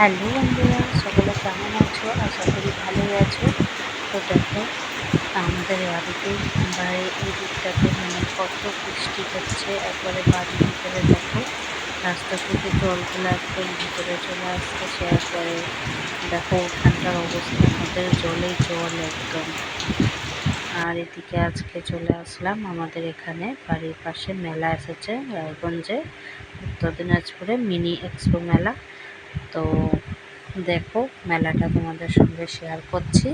Hello বন্ধুরা, সকলে কেমন আছো? আশা করি ভালোই আছো। তো দেখো, আমাদের বাড়িতে বাড়ি এই দিকটাতে মানে কত বৃষ্টি হচ্ছে, একবারে বাড়ির ভিতরে দেখো। রাস্তা থেকে জলগুলো একদম ভিতরে চলে আসছে সে একবারে দেখো ওখানকার অবস্থা, আমাদের জলে জল একদম। আর এদিকে আজকে চলে আসলাম আমাদের এখানে বাড়ির পাশে মেলা এসেছে, রায়গঞ্জে, উত্তর দিনাজপুরে মিনি এক্সপো মেলা। তো দেখো, মেলাটা তোমাদের সঙ্গে শেয়ার করছি।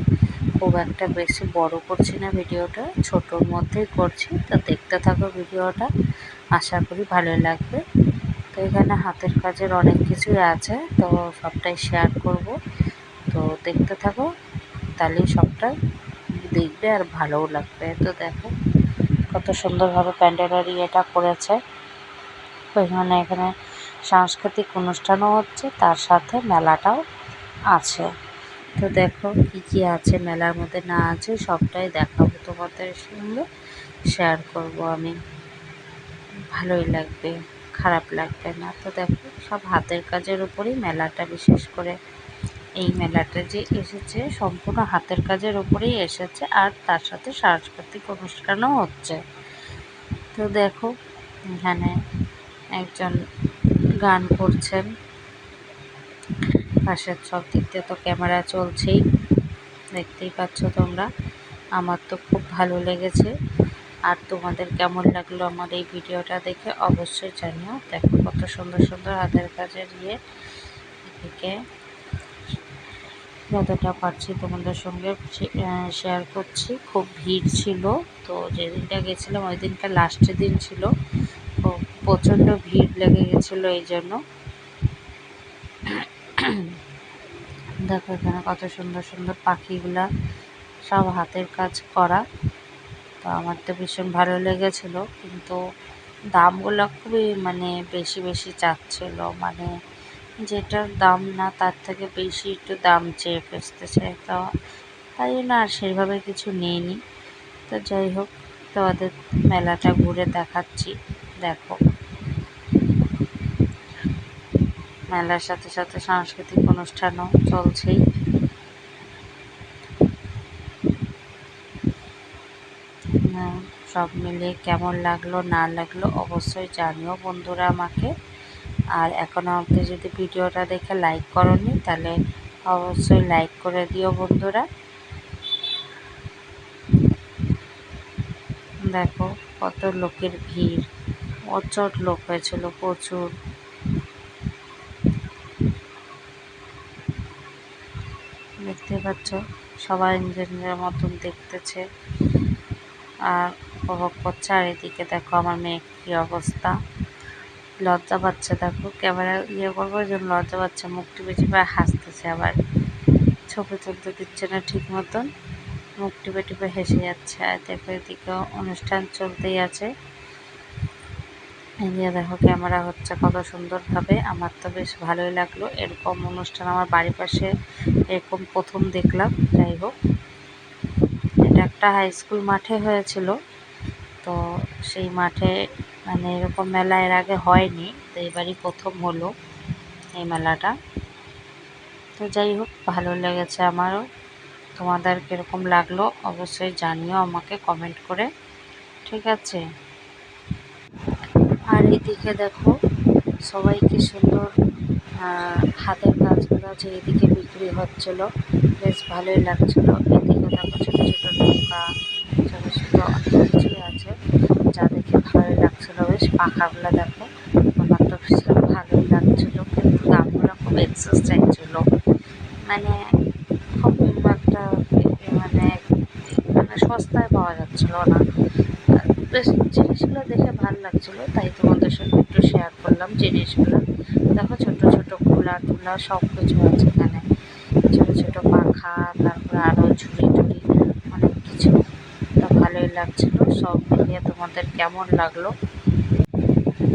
খুব একটা বেশি বড় করছি না ভিডিওটা, ছোটোর মধ্যেই করছি। তো দেখতে থাকো ভিডিওটা, আশা করি ভালো লাগবে। তো এখানে হাতের কাজের অনেক কিছুই আছে, তো সবটাই শেয়ার করব। তো দেখতে থাকো তাহলেই সবটাই দেখবে আর ভালোও লাগবে। তো দেখো, কত সুন্দরভাবে প্যান্ডেলের ইয়েটা করেছে। এখানে এখানে সাংস্কৃতিক অনুষ্ঠানও হচ্ছে, তার সাথে মেলাটাও আছে। তো দেখো কি কি আছে, মেলার মধ্যে না আছে সবটাই দেখাবো তোমাদের সঙ্গে শেয়ার করব আমি। ভালোই লাগবে, খারাপ লাগবে না। তো দেখো, সব হাতের কাজের উপরেই মেলাটা বিশেষ করে এই মেলাটা যে এসেছে, সম্পূর্ণ হাতের কাজের উপরেই এসেছে আর তার সাথে সাংস্কৃতিক অনুষ্ঠানও হচ্ছে। তো দেখো, এখানে একজন গান করছেন। পাশের সব দিক দিয়ে তো ক্যামেরা চলছেই। দেখতেই পাচ্ছ তোমরা। আমার তো খুব ভালো লেগেছে। আর তোমাদের কেমন লাগল আমার এই ভিডিওটা দেখে অবশ্যই জানিও। দেখো কত সুন্দর সুন্দর হাতের কাজের ইয়ে। এদিকে যতটা পারছি তোমাদের সঙ্গে শেয়ার করছি। খুব ভিড় ছিল। তো যেদিনটা গেছিলাম ওই দিনটা লাস্টের দিন ছিল। প্রচণ্ড ভিড় লেগে গেছিল এই জন্য। দেখো এখানে কত সুন্দর সুন্দর পাখিগুলা সব হাতের কাজ করা। তো আমার তো ভীষণ ভালো লেগেছিলো, কিন্তু দামগুলো খুবই মানে বেশি বেশি চাচ্ছিল। মানে যেটার দাম না, তার থেকে বেশি একটু দাম চেয়ে ফেসতেছে। তো তাই জন্য আর সেইভাবে কিছু নিইনি। তো যাই হোক, তোমাদের মেলাটা ঘুরে দেখাচ্ছি। দেখো। মেলার সাথে সাথে সাংস্কৃতিক অনুষ্ঠানও চলছেই। সব মিলে কেমন লাগল, না লাগল অবশ্যই জানিও বন্ধুরা আমাকে। আর এখনও অবধি যদি ভিডিওটা দেখে লাইক করনি, তাহলে অবশ্যই লাইক করে দিও বন্ধুরা। দেখো, কত লোকের ভিড়। প্রচুর লোক হয়েছিল প্রচুর। দেখতে পাচ্ছ, সবাই নিজের মতন দেখতেছে। আর উপভোগ করছে। আর এদিকে দেখো আমার মেয়ে কী অবস্থা। লজ্জা পাচ্ছে, দেখো। ক্যামেরা ইয়ে করব ওই জন্য লজ্জা পাচ্ছে। মুখ টিপে টিপে হাসতেছে আবার। ছবি তুলতে দিচ্ছে না ঠিক মতন। মুখ টিপে টিপে হেসে যাচ্ছে। আর দেখো এদিকে অনুষ্ঠান চলতেই আছে। এদিকে দেখো, ক্যামেরা হচ্ছে কত সুন্দরভাবে। আমার তো বেশ ভালোই লাগল। এরকম অনুষ্ঠান আমার বাড়ির পাশে এরকম প্রথম দেখলাম, যাই হোক। এটা একটা হাই স্কুল মাঠে হয়েছিল। তো সেই মাঠে মানে এরকম মেলা এর আগে হয়নি, তো এবারই প্রথম হলো এই মেলাটা। তো যাই হোক, ভালো লেগেছে আমারও। তোমাদের কীরকম লাগল অবশ্যই জানিও আমাকে কমেন্ট করে। ঠিক আছে? আর এদিকে দেখো সবাই কি সুন্দর হাতের কাজগুলো যে এদিকে বিক্রি হচ্ছিল, বেশ ভালোই লাগছিল। এদিকে দেখো ছোটো ছোটো নৌকা, ছোটো ছোটো অনেক কিছুই আছে, যা দেখে ভালোই লাগছিল। বেশ পাখাগুলো দেখো, আমার তো ভীষণ ভালোই লাগছিল, কিন্তু দামগুলো খুব এক্সেস চাইছিলো মানে খুব একটা মানে মানে সস্তায় পাওয়া যাচ্ছিল না। বেশ জিনিসগুলো দেখে ভালো লাগছিল, তাই তোমাদের সঙ্গে একটু শেয়ার করলাম জিনিসগুলো দেখো ছোট ছোট খোলা টুলা সব কিছু আছে এখানে। ছোট ছোট পাখা, তারপরে আরও ঝুড়ি টুড়ি, অনেক কিছু। তো ভালোই লাগছিল, সব মিলিয়ে তোমাদের কেমন লাগল?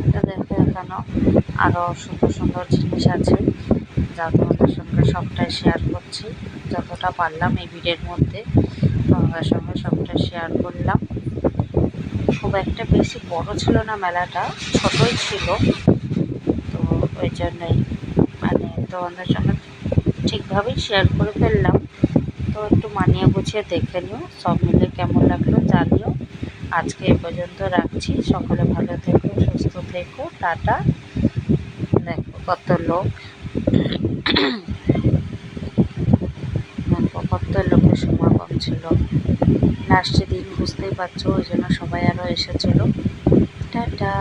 এটা দেখো এখানে আরও সুন্দর সুন্দর জিনিস আছে, যা তোমাদের সঙ্গে সবটাই শেয়ার করছি। যতটা পারলাম এই ভিডিওর মধ্যে, তোমাদের সঙ্গে সবটা শেয়ার করলাম। খুব একটা বেশি বড় ছিল না মেলাটা, ছোটই ছিল। তো ওই জন্যই মানে তোমাদের সঙ্গে ঠিকভাবেই শেয়ার করে ফেললাম। তো একটু মানিয়ে গুছিয়ে দেখে নিও, সব মিলে কেমন লাগল জানিও। আজকে এ পর্যন্ত রাখছি। সকলে ভালো থেকো, সুস্থ থেকো, টাটা। দেখো কত লোক। কত লোকের সমাগম ছিল। লাস্টের দিন বুঝতেই পারছ ওই জন্য সবাই আরও এসেছিল। টাটা।